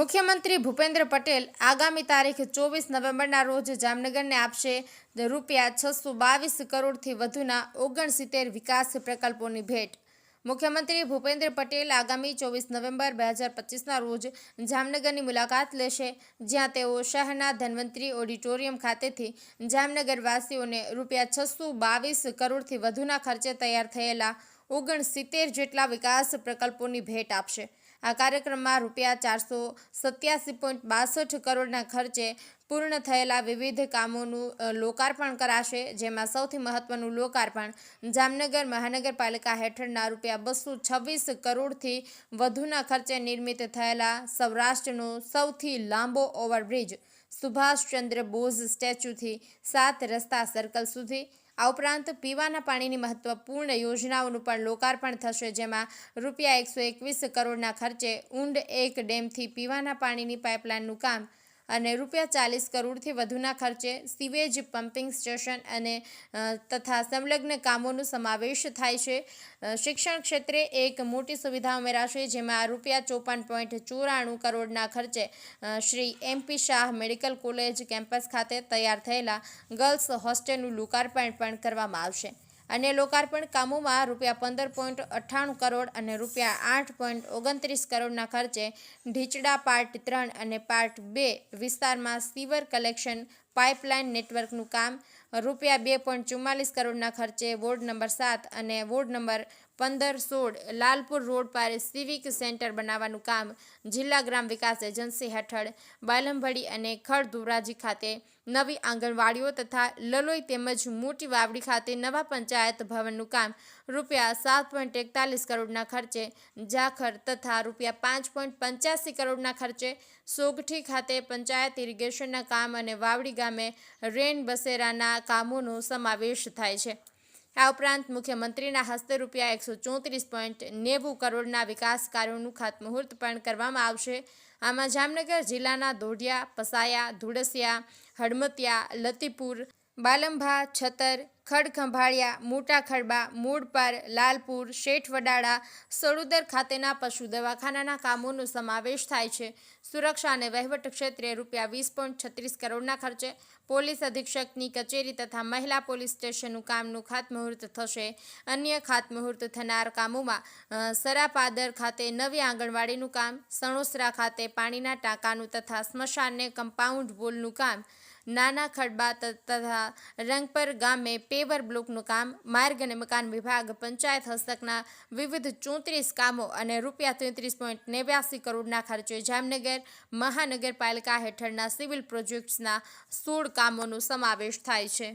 મુખ્યમંત્રી ભૂપેન્દ્ર પટેલ આગામી તારીખ ચોવીસ નવેમ્બરના રોજ જામનગરને આપશે. રૂપિયા છસો બાવીસ કરોડથી વધુના ઓગણસિત્તેર વિકાસ પ્રકલ્પોની ભેટ. મુખ્યમંત્રી ભૂપેન્દ્ર પટેલ આગામી ચોવીસ નવેમ્બર બે હજાર પચીસના રોજ જામનગરની મુલાકાત લેશે, જ્યાં તેઓ શહેરના ધન્વંતરી ઓડિટોરિયમ ખાતેથી જામનગરવાસીઓને રૂપિયા છસો બાવીસ કરોડથી વધુના ખર્ચે તૈયાર થયેલા ઓગણસિત્તેર જેટલા વિકાસ પ્રકલ્પોની ભેટ આપશે. આ કાર્યક્રમમાં રૂપિયા ચારસો સત્યાસી પોઈન્ટ બાસઠ કરોડના ખર્ચે પૂર્ણ થયેલા વિવિધ કામોનું લોકાર્પણ કરાશે, જેમાં સૌથી મહત્વનું લોકાર્પણ જામનગર મહાનગરપાલિકા હેઠળના રૂપિયા બસો છવ્વીસ કરોડથી વધુના ખર્ચે નિર્મિત થયેલા સૌરાષ્ટ્રનો સૌથી લાંબો ઓવરબ્રિજ સુભાષચંદ્ર બોઝ સ્ટેચ્યુથી સાત રસ્તા સર્કલ સુધી આ ઉપરાંત પીવાના પાણીની મહત્વપૂર્ણ યોજનાઓનું પણ લોકાર્પણ થશે, જેમાં રૂપિયા એકસો એકવીસ કરોડના ખર્ચે ઊંડ એક ડેમથી પીવાના પાણીની પાઇપલાઇનનું કામ અને રૂપિયા ચાલીસ કરોડથી વધુના ખર્ચે સીવેજ પમ્પિંગ સ્ટેશન અને તથા સંલગ્ન કામોનો સમાવેશ થાય છે. શિક્ષણ ક્ષેત્રે એક મોટી સુવિધા ઉમેરાશે, જેમાં રૂપિયા ચોપન પોઈન્ટ ચોરાણું કરોડના ખર્ચે Shri MP Shah medical college campus ખાતે તૈયાર થયેલા ગર્લ્સ હોસ્ટેલનું લોકાર્પણ પણ કરવામાં આવશે. અન્ય લોકાર્પણ કામોમાં રૂપિયા પંદર પોઈન્ટ અઠ્ઠાણું કરોડ અને રૂપિયા આઠ પોઈન્ટ ઓગણત્રીસ કરોડના ખર્ચે ઢીચડા પાર્ટ ત્રણ અને પાર્ટ બે વિસ્તારમાં સીવર કલેક્શન પાઇપલાઇન નેટવર્કનું કામ રૂપિયા બે પોઈન્ટ ચુમ્માલીસ કરોડના ખર્ચે વોર્ડ નંબર સાત અને વોર્ડ નંબર પંદર સોળ લાલપુર રોડ પર સિવિક સેન્ટર બનાવવાનું કામ જિલ્લા ગ્રામ વિકાસ એજન્સી હેઠળ બાલમભડી અને ખડ ધોરાજી ખાતે નવી આંગણવાડીઓ તથા લલોઈ તેમજ મોટી વાવડી ખાતે નવા પંચાયત ભવનનું કામ રૂપિયા સાત પોઈન્ટ એકતાલીસ કરોડના ખર્ચે જાખર તથા રૂપિયા પાંચ પોઈન્ટ પંચ્યાસી કરોડના ખર્ચે સોગઠી ખાતે પંચાયત ઇરિગેશનના કામ અને વાવડી ગામે રેન બસેરાના કામોનો સમાવેશ થાય છે. આ ઉપરાંત મુખ્યમંત્રીના હસ્તે રૂપિયા એકસો ચોત્રીસ પોઈન્ટ નેવું કરોડના વિકાસ કાર્યોનું ખાતમુહૂર્ત પણ કરવામાં આવશે. આમાં જામનગર જિલ્લાના દોઢિયા પસાયા, ધુડસિયા હડમતિયા લતીપુર બાલંભા, છતર, ખડખંભાળિયા મોટા ખડબા મૂળપર, લાલપુર શેઠ વડાળા સળુદર ખાતેના પશુ દવાખાનાના કામોનો સમાવેશ થાય છે. સુરક્ષા અને વહીવટ ક્ષેત્રે રૂપિયા વીસ પોઈન્ટ છત્રીસ કરોડના ખર્ચે પોલીસ અધિક્ષકની કચેરી તથા મહિલા પોલીસ સ્ટેશનનું કામનું ખાતમુહૂર્ત થશે. અન્ય ખાતમુહૂર્ત થનાર કામોમાં સરાપાદર ખાતે નવી આંગણવાડીનું કામ, સણોસરા ખાતે પાણીના ટાંકાનું તથા સ્મશાનને કમ્પાઉન્ડ વોલનું કામ નાના ખડબા તથા રંગપર ગામે પેવર બ્લોકનું કામ, માર્ગ અને મકાન વિભાગ, પંચાયત હસ્તકના વિવિધ ચોત્રીસ કામો અને રૂપિયા તેત્રીસ પોઈન્ટ નેવ્યાસી કરોડના ખર્ચે જામનગર મહાનગરપાલિકા હેઠળના સિવિલ પ્રોજેક્ટ્સના સોળ કામોનો સમાવેશ થાય છે.